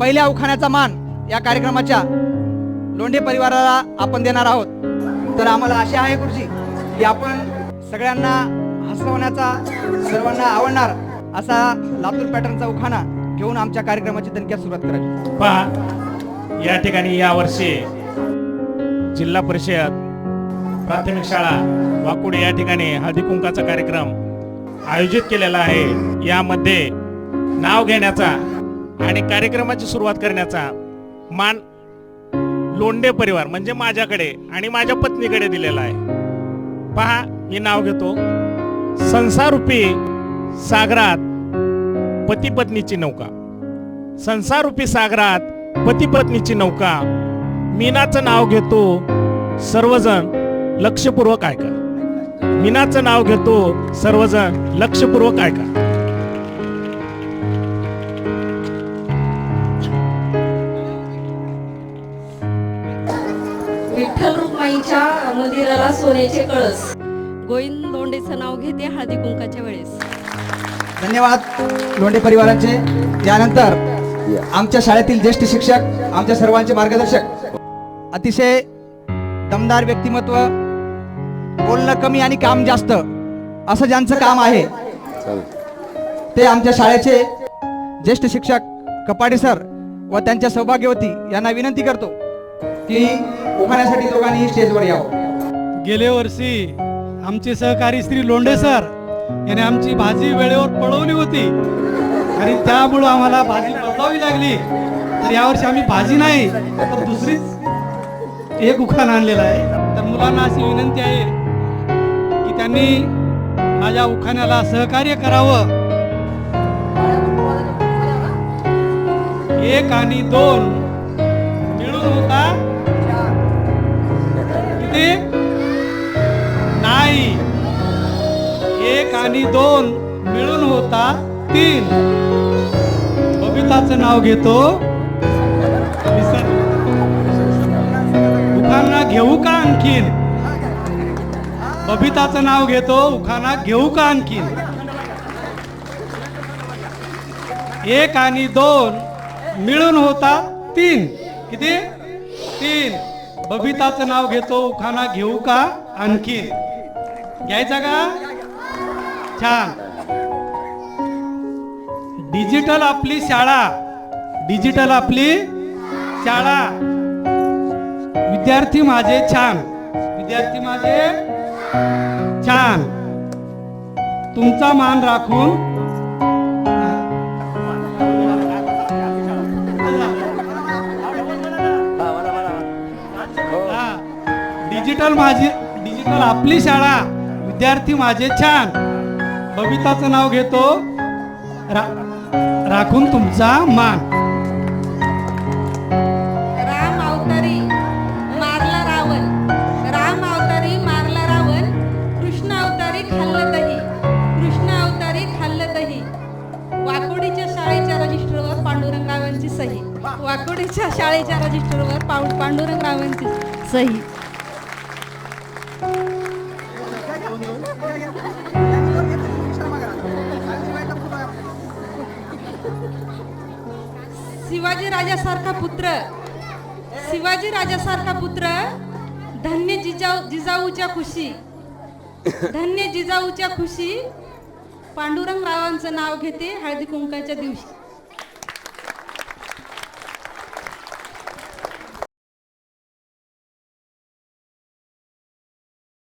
पहिल्या उखाण्याचा मान या कार्यक्रमाच्या लोंढे परिवाराला आपण देणार आहोत. तर आम्हाला आशा आहे गुरुजी की आपण सगळ्यांना हसवण्याचा सर्वांना आवडणार असा लातूर पॅटर्नचा उखाणा घेऊन आमच्या कार्यक्रमाची दणक्यात सुरुवात करायची. पहा या ठिकाणी या वर्षी जिल्हा परिषद प्राथमिक शाळा वाकुडे या ठिकाणी हळदी कुंकाचा कार्यक्रम आयोजित केलेला आहे. यामध्ये नाव घेण्याचा आणि कार्यक्रमाची सुरुवात करण्याचा मान लोंडे परिवार म्हणजे माझ्याकडे आणि माझ्या पत्नीकडे दिलेला आहे. पहा मी नाव घेतो. संसारूपी सागरात पती पत्नीची नौका. संसारूपी सागरात पती पत्नीची नौका. मीनाचं नाव घेतो सर्वजण लक्षपूर्वक ऐका. मीनाचं नाव घेतो सर्वजण लक्षपूर्वक ऐका. मंदिराला सोन्याचे कळस. गोविंद लोंढेचं नाव घेते हळदी कुंकाच्या वेळेस. धन्यवाद लोंढे परिवारांचे. यानंतर आमच्या शाळेतील ज्येष्ठ शिक्षक आमच्या सर्वांचे मार्गदर्शक. अतिशय दमदार व्यक्तिमत्व बोलणं कमी आणि काम जास्त असं ज्यांचं काम आहे ते आमच्या शाळेचे ज्येष्ठ शिक्षक कपाडे सर व त्यांच्या सौभाग्यवती यांना विनंती करतो की उभारण्यासाठी लोकांनी स्टेजवर यावं. गेल्या वर्षी आमचे सहकारी श्री लोंढे सर याने आमची भाजी वेळेवर पळवली होती. आणि त्यामुळं आम्हाला भाजी पळवावी लागली. तर यावर्षी आम्ही भाजी नाही तर दुसरीच एक उखाण आणलेला आहे. तर मुलांना अशी विनंती आहे की त्यांनी माझ्या उखाण्याला सहकार्य करावं. एक आणि दोन मिळून होता. नाही. एक आणि दोन मिळून होता तीन. बबिताचं नाव घेतो. उखाना घेऊ का आणखीन? बबिताचं नाव घेतो उखाना घेऊ का आणखीन? एक आणि दोन मिळून होता तीन. किती? तीन. बबिताचं नाव घेतो उखाणा घेऊ का आणखी? घ्यायचा का? छान. डिजिटल आपली शाळा. डिजिटल आपली शाळा. विद्यार्थी माझे छान. विद्यार्थी माझे छान. तुमचा मान राखून डिजिटल माझी डिजिटल आपली शाळा. विद्यार्थी माझे छान. बबिताचं नाव घेतो. रा- राखून तुमचा मान. राम अवतारी मारला रावण. राम अवतारी मारला रावण. कृष्ण अवतारी खाल्लं दही. कृष्ण अवतारी खाल्लं दही. वाकोडीच्या वाकोडीच्या शाळेच्या रजिस्टरवर पां- पांडुरंगरावांची सही. शिवाजी राजासारखा पुत्र. शिवाजी राजासारखा पुत्र धन्य जिजाऊ जिजाऊच्या खुशी. धन्य जिजाऊच्या खुशी पांडुरंग रावांचं नाव घेते हळदी कुंकाच्या दिवशी.